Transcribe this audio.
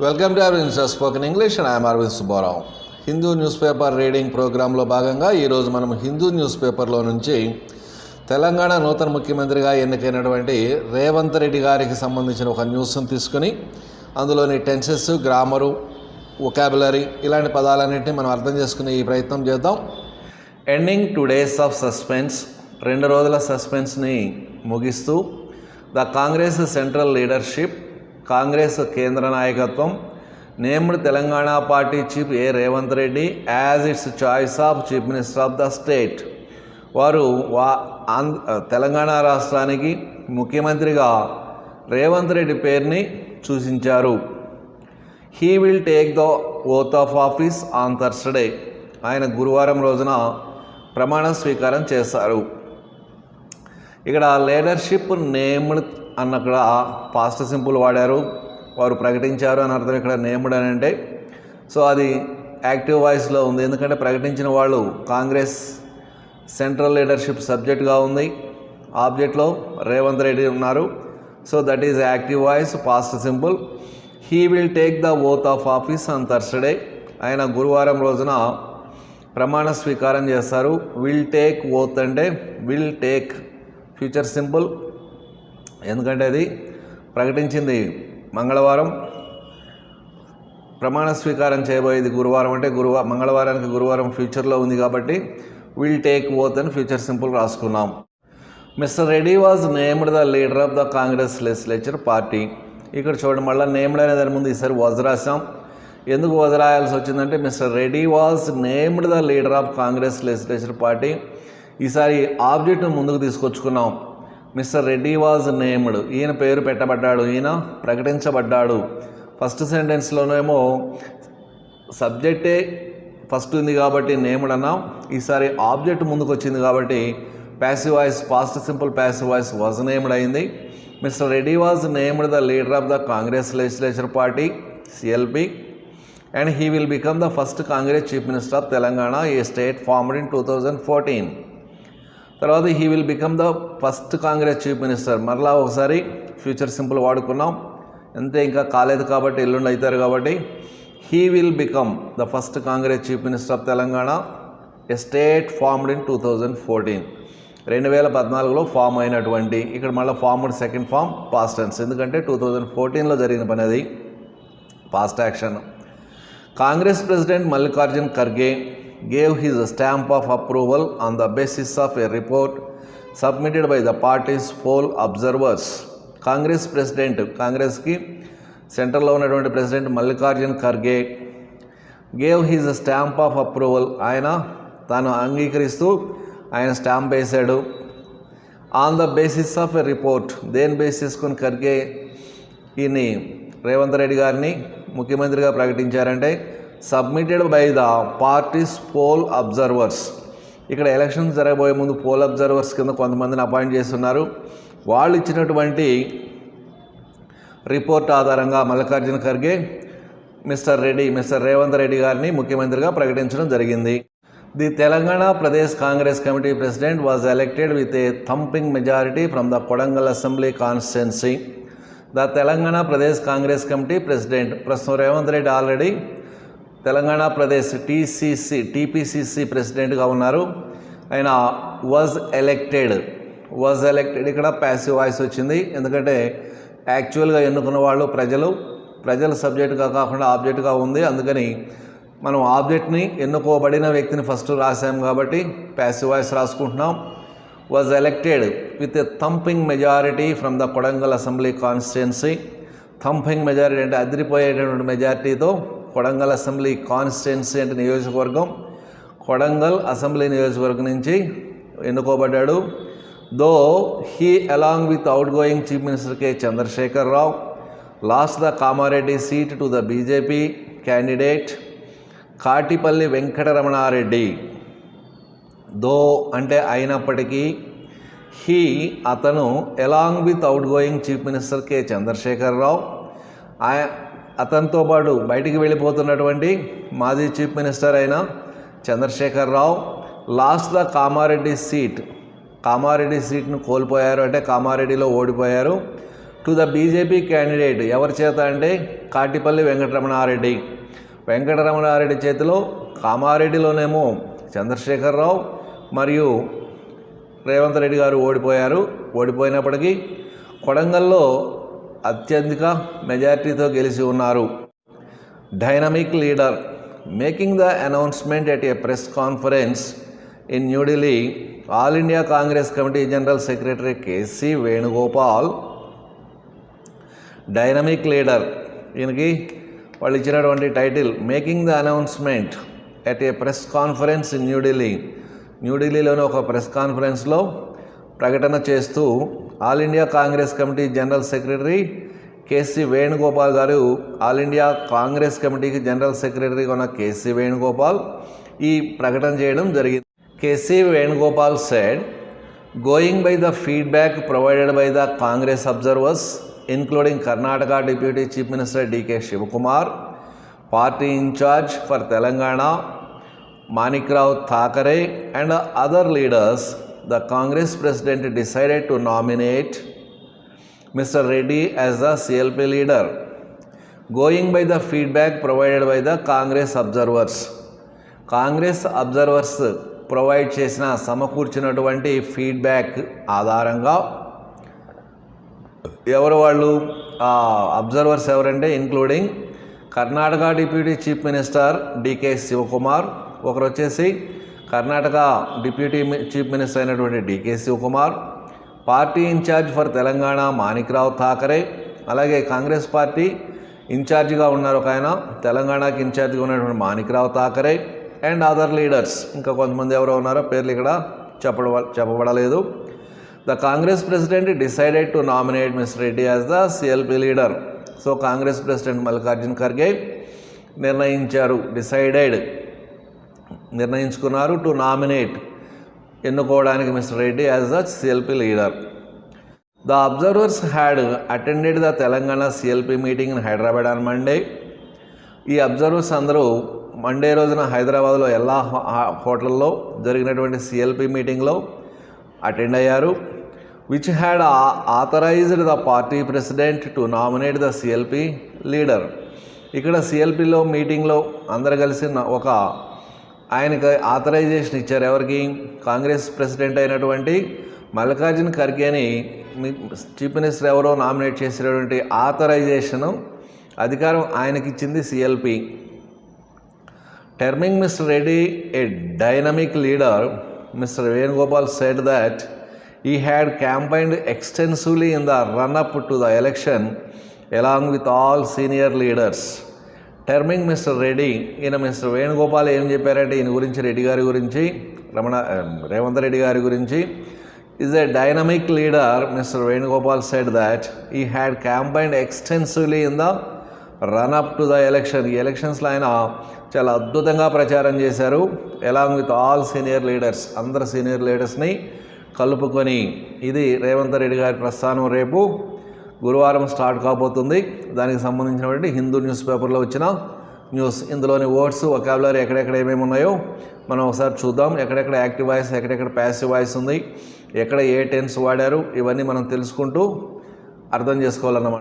Welcome to Aravind spoken English and I'm Aravind Subbarao Hindu newspaper reading ప్రోగ్రాంలో భాగంగా ఈరోజు మనం హిందూ న్యూస్ పేపర్లో నుంచి తెలంగాణ నూతన ముఖ్యమంత్రిగా ఎన్నికైనటువంటి రేవంత్ రెడ్డి గారికి సంబంధించిన ఒక న్యూస్ను తీసుకుని అందులోని టెన్సెస్ గ్రామరు ఒకాబులరీ ఇలాంటి పదాలన్నింటినీ మనం అర్థం చేసుకునే ఈ ప్రయత్నం చేద్దాం. Ending two days of suspense రెండు రోజుల సస్పెన్స్ని ముగిస్తూ the Congress central leadership Congress కేంద్ర నాయకత్వం. Named Telangana party chief A. Revanth Reddy as its choice of chief minister of the state. వారు వా ఆంధ్ర తెలంగాణ రాష్ట్రానికి ముఖ్యమంత్రిగా రేవంత్ రెడ్డి పేరుని సూచించారు. He will take the oath of office on Thursday. ఆయన గురువారం రోజున ప్రమాణ స్వీకారం చేశారు. ఇక్కడ లీడర్షిప్ నేమ్డ్ అన్నక్కడ పాస్ట్ సింపుల్ వాడారు. వారు ప్రకటించారు అని అర్థం ఇక్కడ నేమ్డ్ అని అంటే. సో అది యాక్టివ్ వాయిస్లో ఉంది. ఎందుకంటే ప్రకటించిన వాళ్ళు కాంగ్రెస్ సెంట్రల్ లీడర్షిప్ సబ్జెక్ట్గా ఉంది. ఆబ్జెక్ట్లో రేవంత్ రెడ్డి ఉన్నారు. So that is active voice past simple. He will take the oath of office on Thursday. ఆయన గురువారం రోజున ప్రమాణ స్వీకారం చేస్తారు. విల్ టేక్ ఓత్ అంటే విల్ టేక్. Future simple. ఎందుకంటే అది ప్రకటించింది మంగళవారం. ప్రమాణ స్వీకారం చేయబోయేది గురువారం అంటే గురువా మంగళవారానికి గురువారం ఫ్యూచర్లో ఉంది కాబట్టి విల్ టేక్ ఓత్ అని ఫ్యూచర్ సింపుల్ రాసుకున్నాం. Mr Reddy was named the leader of the Congress legislature party ఇక్కడ చూడడం వల్ల నేమ్డ్ అనే దాని ముందు ఈసారి వజ్ రాసాం ఎందుకు వజ్ రాయాల్సి వచ్చిందంటే Mr Reddy was named the leader of Congress legislature party ఈసారి ఆబ్జెక్ట్ను ముందుకు తీసుకొచ్చుకున్నాం. Mr Reddy was named. ఈయన పేరు పెట్టబడ్డాడు. ఈయన ప్రకటించబడ్డాడు. ఫస్ట్ సెంటెన్స్లోనేమో సబ్జెక్టే ఫస్ట్ ఉంది కాబట్టి నేమ్డ్ అన్నాం. ఈసారి ఆబ్జెక్ట్ ముందుకు వచ్చింది కాబట్టి passive voice past simple passive voice was named అయింది. Mr Reddy was named the leader of the Congress legislature party CLP and he will become the first Congress chief minister of Telangana a state formed in two thousand fourteen తర్వాత he will become the first Congress chief minister మరలా ఒకసారి future simple వాడుకున్నాం. అంతే ఇంకా కాలేదు కాబట్టి ఎల్లుండి అవుతారు కాబట్టి he will become the first Congress chief minister of Telangana a state formed in two thousand fourteen రెండు వేల పద్నాలుగులో ఫామ్ అయినటువంటి ఇక్కడ మళ్ళీ formed second form past tense ఎందుకంటే టూ థౌజండ్ ఫోర్టీన్లో జరిగిన పని అది past action Congress president Mallikarjun Kharge gave his stamp of approval on the basis of a report submitted by the party's poll observers. Congress president కాంగ్రెస్కి సెంట్రల్లో ఉన్నటువంటి president Mallikarjun Kharge gave his stamp of approval ఆయన తాను అంగీకరిస్తూ ఆయన stamp వేశాడు on the basis of a report దేని base చేసుకుని ఖర్గే ఈయన్ని రేవంత్ రెడ్డి గారిని ముఖ్యమంత్రిగా ప్రకటించారంటే submitted by the party's poll observers. ఇక్కడ ఎలక్షన్స్ జరగబోయే ముందు పోల్ అబ్జర్వర్స్ కింద కొంతమందిని అపాయింట్ చేస్తున్నారు. వాళ్ళు ఇచ్చినటువంటి రిపోర్ట్ ఆధారంగా మల్లికార్జున ఖర్గే మిస్టర్ రెడ్డి మిస్టర్ రేవంత్ రెడ్డి గారిని ముఖ్యమంత్రిగా ప్రకటించడం జరిగింది. The Telangana Pradesh Congress committee president was elected with a thumping majority from the Kodangal assembly constituency the Telangana Pradesh Congress committee president ప్రస్తుతం Revanth Reddy already Telangana Pradesh TCC TPCC ప్రెసిడెంట్గా ఉన్నారు. ఆయన was elected was elected ఇక్కడ passive voice వచ్చింది. ఎందుకంటే యాక్చువల్గా ఎన్నుకున్న వాళ్ళు ప్రజలు. ప్రజల సబ్జెక్టుగా కాకుండా ఆబ్జెక్ట్గా ఉంది. అందుకని మనం ఆబ్జెక్ట్ని ఎన్నుకోబడిన వ్యక్తిని ఫస్ట్ రాసాం కాబట్టి passive voice రాసుకుంటున్నాం. Was elected with a thumping majority from the Kodangal assembly constituency thumping majority అంటే అదిరిపోయేటటువంటి మెజారిటీతో కొడంగల్ అసెంబ్లీ కాన్స్టిట్యున్సీ అంటే నియోజకవర్గం. కొడంగల్ అసెంబ్లీ నియోజకవర్గం నుంచి ఎన్నుకోబడ్డాడు. Though he along with outgoing chief minister K Chandrashekar Rao. Lost the Kamareddy seat to the BJP candidate Katipalli Venkataramana Reddy. Though అంటే అయినప్పటికీ he అతను along with outgoing chief minister K Chandrashekar Rao. అతనితో పాటు బయటికి వెళ్ళిపోతున్నటువంటి మాజీ chief minister అయిన Chandrashekar Rao lost the Kamareddy seat Kamareddy సీట్ను కోల్పోయారు. అంటే కామారెడ్డిలో ఓడిపోయారు. టు ద బీజేపీ క్యాండిడేట్ ఎవరి చేత అంటే కాటిపల్లి వెంకటరమణారెడ్డి. వెంకటరమణారెడ్డి చేతిలో కామారెడ్డిలోనేమో చంద్రశేఖరరావు మరియు రేవంత్ రెడ్డి గారు ఓడిపోయారు. ఓడిపోయినప్పటికీ కొడంగల్లో అత్యధిక మెజారిటీతో గెలిచి ఉన్నారు. Dynamic leader making the announcement at a press conference in New Delhi all India Congress committee general secretary KC Venugopal dynamic leader ఈయనకి వాళ్ళు ఇచ్చినటువంటి title making the announcement at a press conference in New Delhi న్యూఢిల్లీలోని ఒక press కాన్ఫరెన్స్లో ప్రకటన చేస్తూ all India Congress committee general secretary KC Venugopal గారు all India Congress కమిటీకి జనరల్ సెక్రటరీగా ఉన్న కేసీ వేణుగోపాల్ ఈ ప్రకటన చేయడం జరిగింది. KC Venugopal said going by the feedback provided by the Congress observers including Karnataka deputy chief minister DK Shivakumar party incharge for Telangana Manikrao Thackeray and other leaders the Congress president decided to nominate Mr. Reddy as the CLP leader, going by the feedback provided by the Congress observers. Congress observers provide చేసిన సమకూర్చినటువంటి feedback ఆధారంగా ఎవరు వాళ్ళు observers ఎవరంటే including Karnataka deputy chief minister DK Shivakumar ఒకరు వచ్చేసి Karnataka deputy chief minister అయినటువంటి DK Shivakumar party incharge for Telangana Manikrao Thackeray అలాగే కాంగ్రెస్ పార్టీ ఇన్ఛార్జిగా ఉన్నారు ఒక ఆయన తెలంగాణకి ఇన్ఛార్జిగా ఉన్నటువంటి Manikrao Thackeray and other leaders. ఇంకా కొంతమంది ఎవరో ఉన్నారో పేర్లు ఇక్కడ చెప్పడ చెప్పబడలేదు. The Congress president decided to nominate Mr Reddy as the CLP leader. So Congress president Mallikarjun Kharge నిర్ణయించారు డిసైడెడ్. నిర్ణయించుకున్నారు to nominate ఎన్నుకోవడానికి Mr Reddy as the CLP leader. The observers had attended the Telangana CLP meeting in Hyderabad on Monday ఈ observers అందరూ Monday రోజున హైదరాబాద్లో ఎలా హోటల్లో జరిగినటువంటి CLP మీటింగ్లో అటెండ్ అయ్యారు which had authorised the party president to nominate the CLP leader. ఇక్కడ సిఎల్పిలో మీటింగ్లో అందరు కలిసి ఒక ఆయనకు ఆథరైజేషన్ ఇచ్చారు. ఎవరికి? కాంగ్రెస్ ప్రెసిడెంట్ అయినటువంటి మల్లికార్జున ఖర్గేని చీఫ్ మినిస్టర్ ఎవరో నామినేట్ చేసినటువంటి ఆథరైజేషను అధికారం ఆయనకి ఇచ్చింది CLP terming Mr Reddy a dynamic leader Mr Venugopal said that he had campaigned extensively in the run up to the election along with all senior leaders terming Mr Reddy ఈయన mister Venugopal ఏం చెప్పారంటే ఈయన గురించి రెడ్డి గారి గురించి రమణ రేవంత్ రెడ్డి గారి గురించి. Is a dynamic leader Mr Venugopal said that he had campaigned extensively in the run up to the election ఈ ఎలక్షన్స్లో ఆయన చాలా అద్భుతంగా ప్రచారం చేశారు. Along with all senior leaders అందరు సీనియర్ లీడర్స్ని కలుపుకొని ఇది రేవంత్ రెడ్డి గారి ప్రస్థానం రేపు. గురువారం స్టార్ట్ కాబోతుంది. దానికి సంబంధించినటువంటి హిందూ న్యూస్ పేపర్లో వచ్చిన న్యూస్. ఇందులోని వర్డ్స్ ఒకాబులరీ ఎక్కడెక్కడ ఏమేమి ఉన్నాయో మనం ఒకసారి చూద్దాం. ఎక్కడెక్కడ యాక్టివ్ వాయిస్ ఎక్కడెక్కడ ప్యాసివ్ వాయిస్ ఉంది ఎక్కడ ఏ టెన్స్ వాడారు ఇవన్నీ మనం తెలుసుకుంటూ అర్థం చేసుకోవాలన్నమాట.